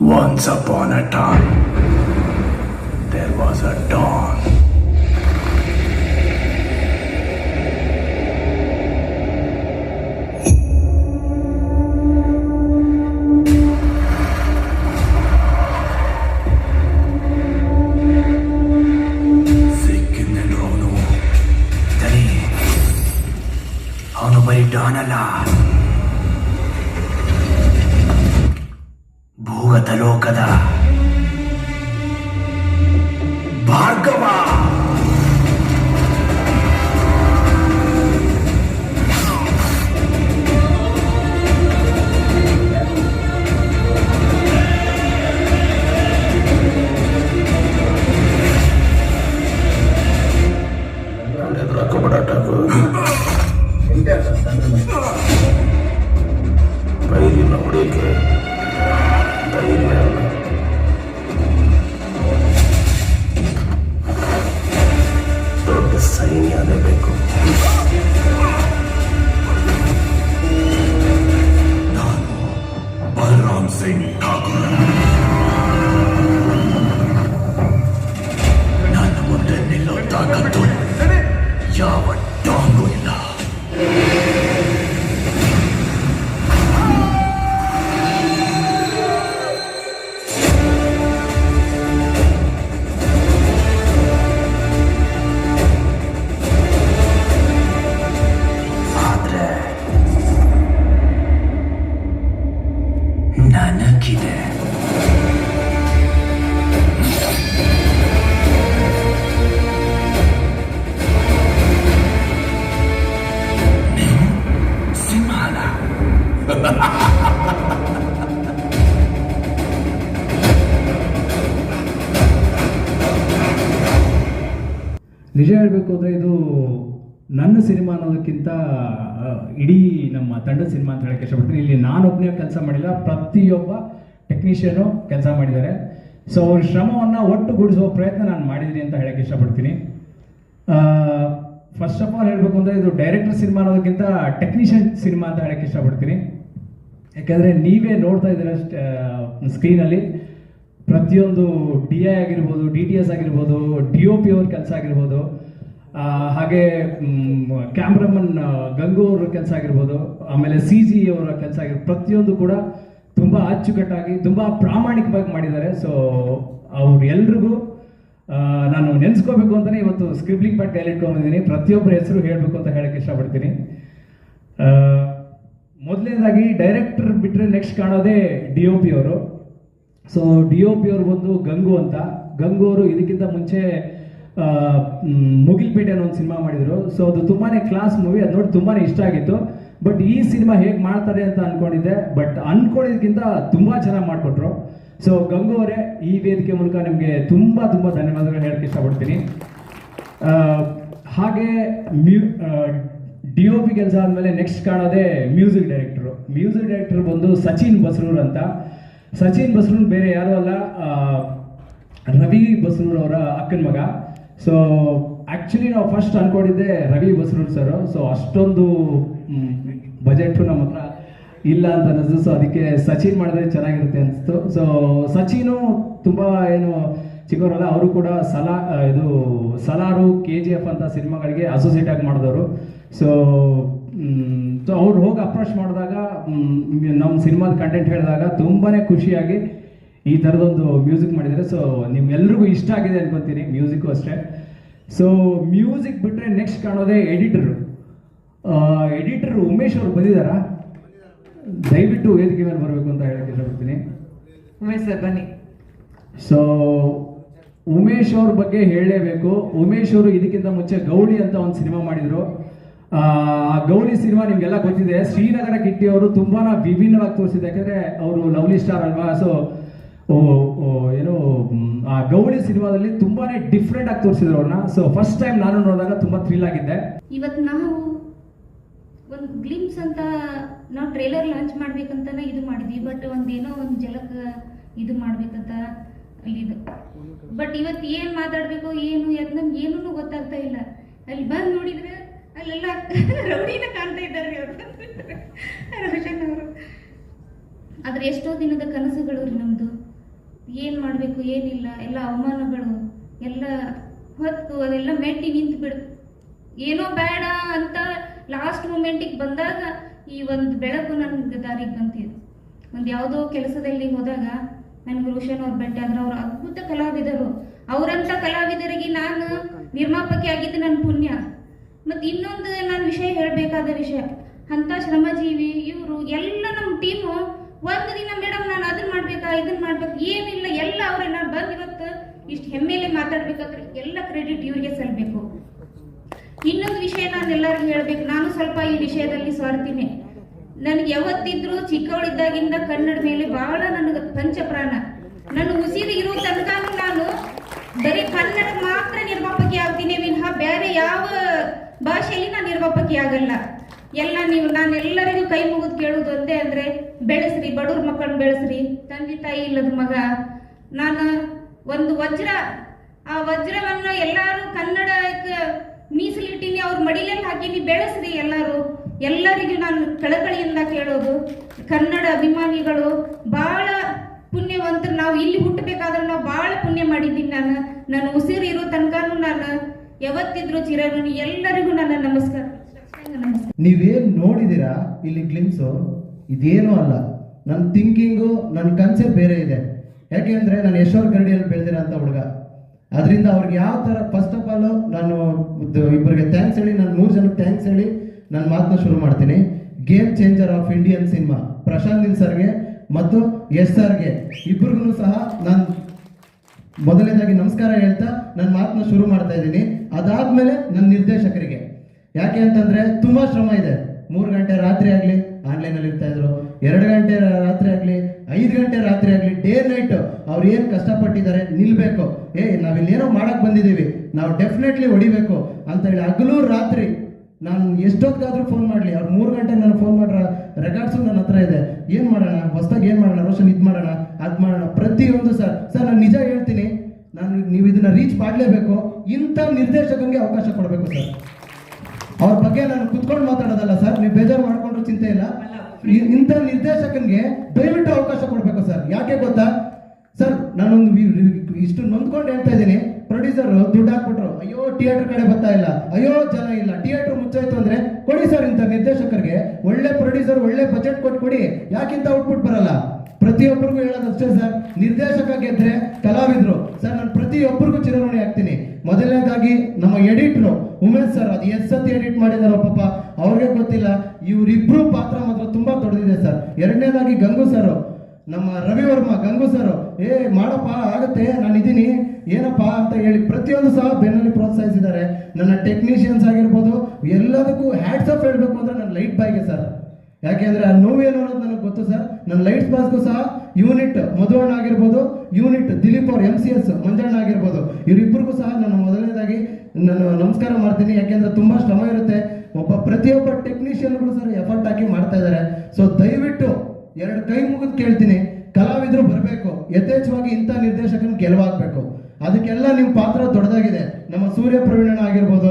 Once upon a time, there was a dawn. ಬೈಲಿನ ಹೊಡಿಯಕ್ಕೆ ಧೈರ್ಯ ಇಲ್ಲ. ದೊಡ್ಡ ಸೈನ್ಯನೇ ಬೇಕು ನಾನು ಬಲರಾಮ್ ಸಿಂಗ್ ಠಾಕೂರ್ ನನ್ನ ಮುಂದೆ ನಿಲ್ಲೋ ತಾಕತ್ತು ಯಾವ ನಿಜ ಹೇಳಬೇಕು ಅಂದರೆ ಇದು ನನ್ನ ಸಿನಿಮಾ ಅನ್ನೋದಕ್ಕಿಂತ ಇಡೀ ನಮ್ಮ ತಂಡದ ಸಿನಿಮಾ ಅಂತ ಹೇಳಕ್ಕೆ ಇಷ್ಟಪಡ್ತೀನಿ. ಇಲ್ಲಿ ನಾನೊಬ್ಬನೇ ಕೆಲಸ ಮಾಡಿಲ್ಲ, ಪ್ರತಿಯೊಬ್ಬ ಟೆಕ್ನಿಷಿಯನು ಕೆಲಸ ಮಾಡಿದ್ದಾರೆ. ಸೊ ಅವ್ರ ಶ್ರಮವನ್ನು ಒಟ್ಟುಗೂಡಿಸುವ ಪ್ರಯತ್ನ ನಾನು ಮಾಡಿದ್ದೀನಿ ಅಂತ ಹೇಳಕ್ಕೆ ಇಷ್ಟಪಡ್ತೀನಿ. ಫಸ್ಟ್ ಆಫ್ ಆಲ್ ಹೇಳಬೇಕು ಅಂದರೆ ಇದು ಡೈರೆಕ್ಟರ್ ಸಿನಿಮಾ ಅನ್ನೋದಕ್ಕಿಂತ ಟೆಕ್ನಿಷಿಯನ್ ಸಿನಿಮಾ ಅಂತ ಹೇಳಕ್ಕೆ ಇಷ್ಟಪಡ್ತೀನಿ. ಯಾಕೆಂದರೆ ನೀವೇ ನೋಡ್ತಾ ಇದ್ದೀರ ಸ್ಕ್ರೀನಲ್ಲಿ ಪ್ರತಿಯೊಂದು ಡಿ ಐ ಆಗಿರ್ಬೋದು, ಡಿ ಟಿ ಎಸ್ ಆಗಿರ್ಬೋದು, ಡಿ ಒ ಪಿ ಅವ್ರ ಕೆಲಸ ಆಗಿರ್ಬೋದು ಹಾಗೆ ಕ್ಯಾಮ್ರಾಮನ್ ಗಂಗು ಅವ್ರ ಕೆಲಸ ಆಗಿರ್ಬೋದು, ಆಮೇಲೆ ಸಿ ಜಿ ಅವರ ಕೆಲಸ ಆಗಿರ್ಬೋದು ಪ್ರತಿಯೊಂದು ಕೂಡ ತುಂಬ ಅಚ್ಚುಕಟ್ಟಾಗಿ, ತುಂಬ ಪ್ರಾಮಾಣಿಕವಾಗಿ ಮಾಡಿದ್ದಾರೆ. ಸೊ ಅವ್ರು ಎಲ್ರಿಗೂ ನಾನು ನೆನೆಸ್ಕೋಬೇಕು ಅಂತಲೇ ಇವತ್ತು ಸ್ಕ್ರಿಬ್ಲಿಂಗ್ ಪ್ಯಾಡ್ ಕೈಲಿ ಇಟ್ಕೊಂಡಿದ್ದೀನಿ. ಪ್ರತಿಯೊಬ್ಬರ ಹೆಸರು ಹೇಳಬೇಕು ಅಂತ ಹೇಳಕ್ಕೆ ಇಷ್ಟಪಡ್ತೀನಿ. ಮೊದಲನೇದಾಗಿ ಡೈರೆಕ್ಟರ್ ಬಿಟ್ಟರೆ ನೆಕ್ಸ್ಟ್ ಕಾಣೋದೇ ಡಿ ಒ ಪಿ ಅವರು. ಸೊ ಡಿ ಒ ಪಿ ಅವ್ರು ಬಂದು ಗಂಗು ಅಂತ. ಗಂಗು ಅವರು ಇದಕ್ಕಿಂತ ಮುಂಚೆ ಮುಗಿಲ್ಪೇಟೆ ಅನ್ನೋ ಒಂದು ಸಿನಿಮಾ ಮಾಡಿದ್ರು. ಸೊ ಅದು ತುಂಬಾನೇ ಕ್ಲಾಸ್ ಮೂವಿ ಅದು ನೋಡಿ ತುಂಬಾನೇ ಇಷ್ಟ ಆಗಿತ್ತು. ಬಟ್ ಈ ಸಿನಿಮಾ ಹೇಗೆ ಮಾಡ್ತಾರೆ ಅಂತ ಅನ್ಕೊಂಡಿದ್ದೆ. ಬಟ್ ಅನ್ಕೊಂಡಿದ್ದಕ್ಕಿಂತ ತುಂಬಾ ಚೆನ್ನಾಗಿ ಮಾಡಿಕೊಟ್ರು. ಸೊ ಗಂಗು ಅವರೇ ಈ ವೇದಿಕೆ ಮೂಲಕ ನಿಮಗೆ ತುಂಬಾ ತುಂಬಾ ಧನ್ಯವಾದಗಳು ಹೇಳಕ್ಕೆ ಇಷ್ಟಪಡ್ತೀನಿ. ಹಾಗೆ ಮ್ಯೂ ಡಿ ಒ ಪಿ ಕೆಲಸ ಆದಮೇಲೆ ನೆಕ್ಸ್ಟ್ ಕಾಣೋದೇ ಮ್ಯೂಸಿಕ್ ಡೈರೆಕ್ಟರ್ ಮ್ಯೂಸಿಕ್ ಡೈರೆಕ್ಟರ್ ಬಂದು ಸಚಿನ್ ಬಸರೂರ್ ಅಂತ. ಸಚಿನ್ ಬಸ್ರೂನ್ ಬೇರೆ ಯಾರು ಅಲ್ಲ ರವಿ ಬಸರೂನ್ ಅವರ ಅಕ್ಕನ ಮಗ. ಸೊ ಆ್ಯಕ್ಚುಲಿ ನಾವು ಫಸ್ಟ್ ಅನ್ಕೊಂಡಿದ್ದೆ ರವಿ ಬಸ್ರೂರ್ ಸರ್ ಸೊ ಅಷ್ಟೊಂದು ಬಜೆಟ್ ನಮ್ಮ ಹತ್ರ ಇಲ್ಲ ಅಂತ ಅನ್ನಿಸ್ತು. ಸೊ ಅದಕ್ಕೆ ಸಚಿನ್ ಮಾಡಿದ್ರೆ ಚೆನ್ನಾಗಿರುತ್ತೆ ಅನಿಸ್ತು ಸೊ ಸಚಿನು ತುಂಬ ಏನು ಚಿಕ್ಕವರಲ್ಲ, ಅವರು ಕೂಡ ಸಲಾ ಇದು ಸಲಾರು ಕೆ ಜಿ ಎಫ್ ಅಂತ ಸಿನಿಮಾಗಳಿಗೆ ಅಸೋಸಿಯೇಟ್ ಆಗಿ ಮಾಡಿದವರು. ಸೊ ಸೊ ಅವ್ರು ಹೋಗಿ ಅಪ್ರೋಚ್ ಮಾಡಿದಾಗ ನಮ್ಮ ಸಿನಿಮಾದ ಕಂಟೆಂಟ್ ಹೇಳಿದಾಗ ತುಂಬಾ ಖುಷಿಯಾಗಿ ಈ ಥರದೊಂದು ಮ್ಯೂಸಿಕ್ ಮಾಡಿದ್ದಾರೆ. ಸೊ ನಿಮ್ಮೆಲ್ರಿಗೂ ಇಷ್ಟ ಆಗಿದೆ ಅನ್ಕೊತೀನಿ ಮ್ಯೂಸಿಕ್ಕು ಅಷ್ಟೇ. ಸೊ ಮ್ಯೂಸಿಕ್ ಬಿಟ್ಟರೆ ನೆಕ್ಸ್ಟ್ ಕಾಣೋದೇ ಎಡಿಟರು ಎಡಿಟರ್ ಉಮೇಶ್ ಅವರು ಬಂದಿದ್ದಾರಾ? ದಯವಿಟ್ಟು ವೇದಿಕೆ ಮೇಲೆ ಬರಬೇಕು ಅಂತ ಹೇಳಕ್ಕೆ ಇಷ್ಟಪಡ್ತೀನಿ. ಉಮೇಶ್ ಸರ್ ಬನ್ನಿ. ಸೊ ಉಮೇಶ್ ಅವ್ರ ಬಗ್ಗೆ ಹೇಳಲೇಬೇಕು. ಉಮೇಶ್ ಅವರು ಇದಕ್ಕಿಂತ ಮುಂಚೆ ಗೌಳಿ ಅಂತ ಒಂದು ಸಿನಿಮಾ ಮಾಡಿದ್ರು. ಗೌಳಿ ಸಿನಿಮಾ ನಿಮ್ಗೆಲ್ಲ ಗೊತ್ತಿದೆ. ಶ್ರೀನಗರ ಕಿಟ್ಟಿ ಅವರು ತುಂಬಾ ವಿಭಿನ್ನವಾಗಿ ತೋರಿಸಿದೆ. ಯಾಕಂದ್ರೆ ಅವರು ಲವ್ಲಿ ಸ್ಟಾರ್ ಅಲ್ವಾ? ಸೊ ಏನು ಆ ಗೌಳಿ ಸಿನಿಮಾದಲ್ಲಿ ತುಂಬಾನೇ ಡಿಫ್ರೆಂಟ್ ಆಗಿ ತೋರಿಸಿದ್ರು ಅವ್ರನ್ನ. ಸೊ ಫಸ್ಟ್ ಟೈಮ್ ನಾನು ನೋಡಿದಾಗ ತುಂಬಾ ಥ್ರಿಲ್ ಆಗಿದ್ದೆ. ಇವತ್ತು ನಾವು ಒಂದು ಗ್ಲಿಮ್ಸ್ ಅಂತ ನಾವು ಟ್ರೇಲರ್ ಲಾಂಚ್ ಮಾಡ್ಬೇಕಂತಾನೆ ಇದು ಮಾಡಿದ್ವಿ. ಬಟ್ ಒಂದೇನೋ ಒಂದು ಜಲಕ ಇದು ಮಾಡ್ಬೇಕಂತ ಇದು. ಬಟ್ ಇವತ್ತು ಏನು ಮಾತಾಡಬೇಕು, ಏನು ಯಾಕೆ ನಮ್ಗೆ ಏನೂ ಗೊತ್ತಾಗ್ತಾ ಇಲ್ಲ. ಅಲ್ಲಿ ಬಂದು ನೋಡಿದ್ರೆ ಅಲ್ಲೆಲ್ಲ ರೌಡಿನ ಕಾಣ್ತಾ ಇದ್ದಾರೆ ಅವರು. ರೋಷನ್ ಅವರು. ಆದ್ರೆ ಎಷ್ಟೋ ದಿನದ ಕನಸುಗಳು ರೀ ನಮ್ದು. ಏನು ಮಾಡಬೇಕು, ಏನಿಲ್ಲ, ಎಲ್ಲ ಅವಮಾನಗಳು, ಎಲ್ಲ ಹೊತ್ತು ಅದೆಲ್ಲ ಮೆಟ್ಟಿ ನಿಂತು ಬಿಡು. ಏನೋ ಬೇಡ ಅಂತ ಲಾಸ್ಟ್ ಮೂಮೆಂಟಿಗೆ ಬಂದಾಗ ಈ ಒಂದು ಬೆಳಕು ನನ್ನ ದಾರಿಗೆ ಬಂತಿದೆ ಒಂದು ಯಾವುದೋ ಕೆಲಸದಲ್ಲಿ ಹೋದಾಗ ನನಗೆ ರೋಷನ್ ಅವ್ರು ಬೆಟ್ಟ ಅಂದ್ರೆ ಅವರು ಅದ್ಭುತ ಕಲಾವಿದರು. ಅವರಂತ ಕಲಾವಿದರಿಗೆ ನಾನು ನಿರ್ಮಾಪಕಿ ಆಗಿದ್ದು ನನ್ನ ಪುಣ್ಯ. ಮತ್ತು ಇನ್ನೊಂದು ನಾನು ವಿಷಯ ಹೇಳಬೇಕಾದ ವಿಷಯ. ಅಂಥ ಶ್ರಮಜೀವಿ, ಇವರು ಎಲ್ಲ ನಮ್ಮ ಟೀಮು ಒಂದು ದಿನ ಮೇಡಮ್ ನಾನು ಅದನ್ನ ಮಾಡ್ಬೇಕಾ ಇದನ್ನ ಮಾಡ್ಬೇಕು, ಏನಿಲ್ಲ, ಎಲ್ಲ ಅವರೇ ನಾನು ಬಂದು ಇವತ್ತು ಇಷ್ಟು ಹೆಮ್ಮೆಲೆ ಮಾತಾಡ್ಬೇಕಾದ್ರೆ ಎಲ್ಲ ಕ್ರೆಡಿಟ್ ಇವರಿಗೆ ಸಲ್ಲಬೇಕು ಇನ್ನೊಂದು ವಿಷಯ ನಾನು ಎಲ್ಲರಿಗೂ ಹೇಳ್ಬೇಕು, ನಾನು ಸ್ವಲ್ಪ ಈ ವಿಷಯದಲ್ಲಿ ಸ್ವಾರ್ಥಿನಿ. ನನಗೆ ಯಾವತ್ತಿದ್ರು ಚಿಕ್ಕವಳಿದ್ದಾಗಿಂದ ಕನ್ನಡ ಮೇಲೆ ಬಹಳ ನನಗೆ ಪಂಚಪ್ರಾಣ. ನನ್ನ ಉಸಿರು ಇರೋ ತನಕ ನಾನು ಬರೀ ಕನ್ನಡ ಮಾತ್ರ ನಿರ್ಮಾಪಕಿ ಆಗ್ತೀನಿ ವಿನಃ ಬೇರೆ ಯಾವ ಭಾಷೆಯಲ್ಲಿ ನಾನು ನಿರ್ಮಾಪಕಿ ಆಗಲ್ಲ. ಎಲ್ಲ ನೀವು, ನಾನು ಎಲ್ಲರಿಗೂ ಕೈ ಮುಗಿದು ಕೇಳುವುದು ಒಂದೇ ಅಂದ್ರೆ, ಬೆಳೆಸ್ರಿ, ಬಡವ್ರ ಮಕ್ಕಳನ್ನ ಬೆಳೆಸ್ರಿ, ತಂದೆ ತಾಯಿ ಇಲ್ಲದ ಮಗ. ನಾನು ಒಂದು ವಜ್ರ, ಆ ವಜ್ರವನ್ನ ಎಲ್ಲಾರು ಕನ್ನಡಕ್ಕೆ ಮೀಸಲಿಟ್ಟಿನಿ, ಅವ್ರ ಮಡಿಲಲ್ಲಿ ಹಾಕಿನಿ, ಬೆಳೆಸ್ರಿ ಎಲ್ಲರೂ. ಎಲ್ಲರಿಗೂ ನಾನು ಕಳಕಳಿಯಿಂದ ಕೇಳೋದು, ಕನ್ನಡ ಅಭಿಮಾನಿಗಳು ಬಹಳ ಪುಣ್ಯವಂತರು, ನಾವು ಇಲ್ಲಿ ಹುಟ್ಟಬೇಕಾದ್ರೆ ನಾವು ಬಹಳ ಪುಣ್ಯ ಮಾಡಿದ್ದೀನಿ ನಾನು. ನನ್ನ ಉಸಿರು ಇರೋ ತನಕನೂ ನಾನು ಯಾವತ್ತಿದ್ರು ಚಿರನು ಎಲ್ಲರಿಗೂ ನನ್ನ ನಮಸ್ಕಾರ. ನೀವು ನೀವೇನ್ ನೋಡಿದೀರಾ ಇಲ್ಲಿ ಗ್ಲಿಮ್ಸು ಇದೇನು ಅಲ್ಲ. ನನ್ನ ಥಿಂಕಿಂಗು ನನ್ನ ಕನ್ಸೆಪ್ಟ್ ಬೇರೆ ಇದೆ. ಯಾಕೆಂದ್ರೆ ನಾನು ಯಶೋರ್ ಗರಡಿಯಲ್ಲಿ ಬೆಳೆದಿರೋ ಅಂತ ಹುಡುಗ. ಅದರಿಂದ ಅವ್ರಿಗೆ ಯಾವ ಥರ ಫಸ್ಟ್ ಆಫ್ ಆಲ್ ನಾನು ಇಬ್ಬರಿಗೆ ಥ್ಯಾಂಕ್ಸ್ ಹೇಳಿ, ನಾನು ಮೂರು ಜನಕ್ಕೆ ಥ್ಯಾಂಕ್ಸ್ ಹೇಳಿ ನನ್ನ ಮಾತನ್ನ ಶುರು ಮಾಡ್ತೀನಿ. Game changer of Indian cinema Prashanth ಸರ್ಗೆ ಮತ್ತು ಎಸ್ ಸರ್ಗೆ ಇಬ್ಬರಿಗೂ ಸಹ ನಾನು ಮೊದಲನೇದಾಗಿ ನಮಸ್ಕಾರ ಹೇಳ್ತಾ ನನ್ನ ಮಾತನ್ನ ಶುರು ಮಾಡ್ತಾ ಇದ್ದೀನಿ. ಅದಾದ್ಮೇಲೆ ನನ್ನ ನಿರ್ದೇಶಕರಿಗೆ. ಯಾಕೆ ಅಂತಂದ್ರೆ ತುಂಬಾ ಶ್ರಮ ಇದೆ. ಮೂರು ಗಂಟೆ ರಾತ್ರಿ ಆಗಲಿ ಆನ್ಲೈನಲ್ಲಿ ಇರ್ತಾ ಇದ್ರು. ಎರಡು ಗಂಟೆ ರಾತ್ರಿ ಆಗಲಿ, ಐದು ಗಂಟೆ ರಾತ್ರಿ ಆಗಲಿ ಡೇ ನೈಟ್ ಅವ್ರು ಏನು ಕಷ್ಟಪಟ್ಟಿದ್ದಾರೆ ನಿಲ್ಬೇಕು. ಏ ನಾವಿಲ್ಲಿ ಏನೋ ಮಾಡಕ್ ಬಂದಿದೀವಿ ನಾವು ಡೆಫಿನೆಟ್ಲಿ ಹೊಡಿಬೇಕು ಅಂತ ಹೇಳಿ ಹಗಲು ರಾತ್ರಿ ನಾನು ಎಷ್ಟೊತ್ತಿಗಾದ್ರೂ ಫೋನ್ ಮಾಡಲಿ. ಅವ್ರು ಮೂರು ಗಂಟೆ ನಾನು ಫೋನ್ ಮಾಡ್ರ ರೆಕಾರ್ಡ್ಸು ನನ್ನ ಹತ್ರ ಇದೆ. ಏನು ಮಾಡೋಣ? ಹೊಸ್ದಾಗಿ ಏನು ಮಾಡೋಣ? ರೋಷನ್ ಇದು ಮಾಡೋಣ? ಅದು ಮಾಡೋಣ? ಪ್ರತಿಯೊಂದು ಸರ್. ಸರ್ ನಾನು ನಿಜ ಹೇಳ್ತೀನಿ. ನಾನು ನೀವು ಇದನ್ನ ರೀಚ್ ಮಾಡಲೇಬೇಕು. ಇಂಥ ನಿರ್ದೇಶಕನಿಗೆ ಅವಕಾಶ ಕೊಡಬೇಕು ಸರ್. ಅವ್ರ ಬಗ್ಗೆ ನಾನು ಕುತ್ಕೊಂಡು ಮಾತಾಡೋದಲ್ಲ ಸರ್. ನೀವು ಬೇಜಾರು ಮಾಡ್ಕೊಂಡ್ರು ಚಿಂತೆ ಇಲ್ಲ. ಇಂಥ ನಿರ್ದೇಶಕನಿಗೆ ದಯವಿಟ್ಟು ಅವಕಾಶ ಕೊಡಬೇಕು ಸರ್. ಯಾಕೆ ಗೊತ್ತಾ? ಸರ್ ನಾನೊಂದು ಇಷ್ಟು ನೊಂದ್ಕೊಂಡು ಹೇಳ್ತಾ ಇದ್ದೀನಿ. ಪ್ರೊಡ್ಯೂಸರ್ ದುಡ್ಡು ಹಾಕ್ಬಿಟ್ರು. ಅಯ್ಯೋ ಥಿಯೇಟರ್ ಕಡೆ ಬರ್ತಾ ಇಲ್ಲ. ಅಯ್ಯೋ, ಜನ ಇಲ್ಲ. ಥಿಯೇಟರ್ ಮುಚ್ಚೋಯ್ತು ಅಂದ್ರೆ ಕೊಡಿ ಸರ್ ಇಂಥ ನಿರ್ದೇಶಕರಿಗೆ. ಒಳ್ಳೆ ಪ್ರೊಡ್ಯೂಸರ್ ಒಳ್ಳೆ ಬಜೆಟ್ ಕೊಟ್ಟು ಕೊಡಿ. ಯಾಕಿಂತ ಔಟ್ಪುಟ್ ಬರಲ್ಲ? ಪ್ರತಿಯೊಬ್ಬರಿಗೂ ಹೇಳೋದು ಅಷ್ಟೇ ಸರ್ ನಿರ್ದೇಶಕ ಗೆದ್ರೆ ಕಲಾವಿದ್ರು. ಸರ್ ನಾನು ಪ್ರತಿಯೊಬ್ಬರಿಗೂ ಚಿರಋಣಿ ಹಾಕ್ತೀನಿ. ಮೊದಲನೇದಾಗಿ ನಮ್ಮ ಎಡಿಟ್ರು ಉಮೇಶ್ ಸರ್ ಅದು ಎಷ್ಟು ಸತಿ ಎಡಿಟ್ ಮಾಡಿದಾರೋ ಪಾಪ, ಅವ್ರಿಗೆ ಗೊತ್ತಿಲ್ಲ. ಇವರಿಬ್ರು ಪಾತ್ರ ಮಾತ್ರ ತುಂಬಾ ದೊಡ್ಡದಿದೆ ಸರ್ ಎರಡನೇದಾಗಿ ಗಂಗು ಸರ್ ನಮ್ಮ ರವಿವರ್ಮ ಗಂಗು ಸರ್ ಏ, ಮಾಡಪ್ಪ, ಆಗುತ್ತೆ, ನಾನು ಇದ್ದೀನಿ. ಏನಪ್ಪ ಅಂತ ಹೇಳಿ ಪ್ರತಿಯೊಂದು ಸಹ ಬೆನ್ನಲ್ಲಿ ಪ್ರೋತ್ಸಾಹಿಸಿದ್ದಾರೆ. ನನ್ನ ಟೆಕ್ನಿಷಿಯನ್ಸ್ ಆಗಿರ್ಬೋದು, ಎಲ್ಲದಕ್ಕೂ ಹ್ಯಾಟ್ಸ್ ಆಫ್ ಹೇಳಬೇಕು ಅಂದ್ರೆ ನನ್ನ ಲೈಟ್ ಬಾಯ್ಗೆ ಸರ್ ಯಾಕೆಂದ್ರೆ ಆ ನೋವೇನು ಅನ್ನೋದು ನನಗೆ ಗೊತ್ತು ಸರ್ ನನ್ನ ಲೈಟ್ಸ್ ಬಾಸ್ಗೂ ಸಹ ಯೂನಿಟ್ ಮಧುವಣ್ಣ ಆಗಿರ್ಬೋದು ಯೂನಿಟ್ ದಿಲೀಪ್ ಅವ್ರ ಎಂ ಸಿ ಎಸ್ ಮಂಜಣ್ಣ ಆಗಿರ್ಬೋದು. ಇವರಿಬ್ಬರಿಗೂ ಸಹ ನಾನು ಮೊದಲನೇದಾಗಿ ನಾನು ನಮಸ್ಕಾರ ಮಾಡ್ತೀನಿ. ಯಾಕೆಂದ್ರೆ ತುಂಬಾ ಶ್ರಮ ಇರುತ್ತೆ. ಒಬ್ಬ ಪ್ರತಿಯೊಬ್ಬ ಟೆಕ್ನಿಷಿಯನ್ಗಳು ಸರ್ ಎಫರ್ಟ್ ಹಾಕಿ ಮಾಡ್ತಾ ಇದ್ದಾರೆ. ಸೊ ದಯವಿಟ್ಟು ಎರಡು ಕೈ ಮುಗಿದು ಕೇಳ್ತೀನಿ, ಕಲಾವಿದರು ಬರಬೇಕು, ಯಥೇಚ್ಛವಾಗಿ ಇಂಥ ನಿರ್ದೇಶಕನ ಗೆಲುವಾಗಬೇಕು. ಅದಕ್ಕೆಲ್ಲ ನಿಮ್ಮ ಪಾತ್ರ ದೊಡ್ಡದಾಗಿದೆ. ನಮ್ಮ ಸೂರ್ಯ ಪ್ರವೀಣನ ಆಗಿರ್ಬೋದು,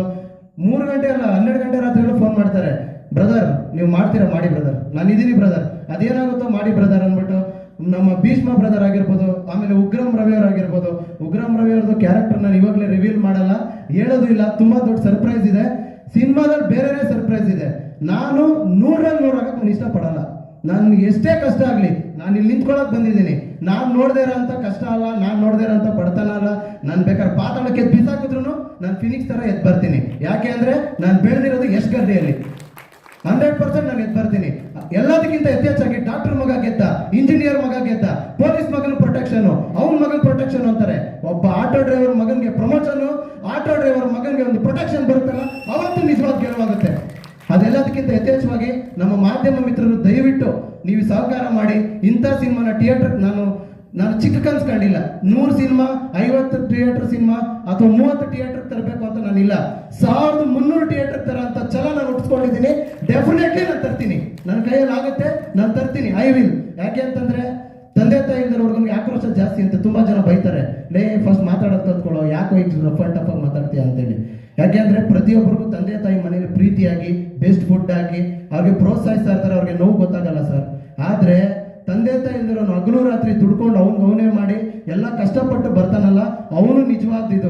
ಮೂರು ಗಂಟೆ ಅಲ್ಲ, ಹನ್ನೆರಡು ಗಂಟೆ ರಾತ್ರಿಗಳು ಫೋನ್ ಮಾಡ್ತಾರೆ. ಬ್ರದರ್ ನೀವು ಮಾಡ್ತೀರಾ? ಮಾಡಿ ಬ್ರದರ್ ನಾನು ಇದೀನಿ ಬ್ರದರ್ ಅದೇನಾಗುತ್ತೋ ಮಾಡಿ ಬ್ರದರ್ ಅಂದ್ಬಿಟ್ಟು, ನಮ್ಮ ಭೀಷ್ಮ ಬ್ರದರ್ ಆಗಿರ್ಬೋದು, ಆಮೇಲೆ ಉಗ್ರಂ ರವಿ ಅವ್ರು ಆಗಿರ್ಬೋದು, ಉಗ್ರಂ ರವಿ ಅವ್ರದ್ದು ಕ್ಯಾರೆಕ್ಟರ್ ನಾನು ಇವಾಗಲೇ ರಿವೀಲ್ ಮಾಡಲ್ಲ, ಹೇಳೋದು ಇಲ್ಲ, ತುಂಬ ದೊಡ್ಡ ಸರ್ಪ್ರೈಸ್ ಇದೆ. ಸಿನಿಮಾದಲ್ಲಿ ಬೇರೆ ಸರ್ಪ್ರೈಸ್ ಇದೆ. ನಾನು ನೂರಲ್ಲಿ ನೂರಾಗಕ್ಕೆ ನಾನು ಇಷ್ಟಪಡಲ್ಲ. ನಾನು ಎಷ್ಟೇ ಕಷ್ಟ ಆಗಲಿ, ನಾನು ಇಲ್ಲಿ ನಿಂತ್ಕೊಳಕ್ ಬಂದಿದ್ದೀನಿ. ನಾನು ನೋಡದೇ ಇರೋಂಥ ಕಷ್ಟ ಅಲ್ಲ, ನಾನು ನೋಡದೇ ಇರೋಂಥ ಬಡತನ ಅಲ್ಲ, ನಾನು ಬೇಕಾದ್ರೆ ಪಾತಾಳಕ್ಕೆ ಎದ್ದು ಬಿಸಾಕಿದ್ರು ನಾನು ಫಿನಿಕ್ಸ್ ಥರ ಎದ್ದು ಬರ್ತೀನಿ. ಯಾಕೆ ಅಂದರೆ ನಾನು ಬೆಳೆದಿರೋದು ಎಷ್ಟು ಗಡ್ಡೆಯಲ್ಲಿ ಹಂಡ್ರೆಡ್ ಪರ್ಸೆಂಟ್ ನಾನು ಎದ್ದು ಬರ್ತೀನಿ. ಎಲ್ಲದಕ್ಕಿಂತ ಯಥೇಚ್ಛಾಗಿ ಡಾಕ್ಟರ್ ಮಗ ಗೆದ್ದ, ಇಂಜಿನಿಯರ್ ಮಗ ಗೆದ್ದ, ಪೊಲೀಸ್ ಮಗನ ಪ್ರೊಟೆಕ್ಷನ್, ಅವನ ಮಗನ ಪ್ರೊಟೆಕ್ಷನ್ ಅಂತಾರೆ. ಒಬ್ಬ ಆಟೋ ಡ್ರೈವರ್ ಮಗನಿಗೆ ಪ್ರಮೋಷನ್, ಆಟೋ ಡ್ರೈವರ್ ಮಗನಿಗೆ ಒಂದು ಪ್ರೊಟೆಕ್ಷನ್ ಬರುತ್ತಲ್ಲ, ಅವತ್ತು ನಿಜವಾದ ಗೆಲುವಾಗುತ್ತೆ ಅದೆಲ್ಲದಕ್ಕಿಂತ ಯಥೇಚ್ಛವಾಗಿ ನಮ್ಮ ಮಾಧ್ಯಮ ಮಿತ್ರರು ದಯವಿಟ್ಟು ನೀವು ಸಹಕಾರ ಮಾಡಿ ಇಂಥ ಸಿನಿಮಾನ ಥಿಯೇಟರ್ ನಾನು ನಾನು ಚಿಕ್ಕ ಕನ್ಸ್ ಕಂಡಿಲ್ಲ. ನೂರು ಸಿನಿಮಾ, ಐವತ್ತು ಥಿಯೇಟರ್ ಸಿನಿಮಾ ಅಥವಾ ಮೂವತ್ತು ಥಿಯೇಟರ್ ತರಬೇಕು ಅಂತ ನಾನಿಲ್ಲ. ಸಾವಿರದ ಮುನ್ನೂರು ಥಿಯೇಟರ್ ತರ ಅಂತ ಛಲ ನಾನು ಹುಟ್ಟಿಸ್ಕೊಂಡಿದ್ದೀನಿ ಡೆಫಿನೆಟ್ಲಿ ನಾನು ತರ್ತೀನಿ. ನನ್ನ ಕೈಯಲ್ಲಿ ಆಗುತ್ತೆ, ನಾನು ತರ್ತೀನಿ. ಐ ವಿಲ್ ಯಾಕೆ ಅಂತಂದ್ರೆ, ತಂದೆ ತಾಯಿ ಹುಡುಗನಿಗೆ ಆಕ್ರೋಶ ಜಾಸ್ತಿ ಅಂತ ತುಂಬಾ ಜನ ಬೈತಾರೆ. ಲೇ ಫಸ್ಟ್ ಮಾತಾಡೋದು ಕಲ್ತ್ಕೊಳ್ಳೋ, ಯಾಕೋ ಈಗ ರಫ್ ಅಂಡ್ ಟಫ್ ಆಗಿ ಮಾತಾಡ್ತೀಯ ಅಂತೇಳಿ. ಯಾಕೆಂದ್ರೆ ಪ್ರತಿಯೊಬ್ಬರಿಗೂ ತಂದೆ ತಾಯಿ ಮನೇಲಿ ಪ್ರೀತಿಯಾಗಿ ಬೆಸ್ಟ್ ಫುಡ್ ಆಗಿ, ಅವ್ರಿಗೆ ಪ್ರೋತ್ಸಾಹಿಸ್ತಾ ಇರ್ತಾರೆ, ಅವ್ರಿಗೆ ನೋವು ಗೊತ್ತಾಗಲ್ಲ ಸರ್. ಆದ್ರೆ ತಂದೆ ತಂದೆ ತಾಯಿ ಹಗಲು ರಾತ್ರಿ ದುಡ್ಕೊಂಡು ಅವ್ನು ಅವನೇ ಮಾಡಿ ಎಲ್ಲ ಕಷ್ಟಪಟ್ಟು ಬರ್ತಾನಲ್ಲ, ಅವನು ನಿಜವಾದ ಇದು.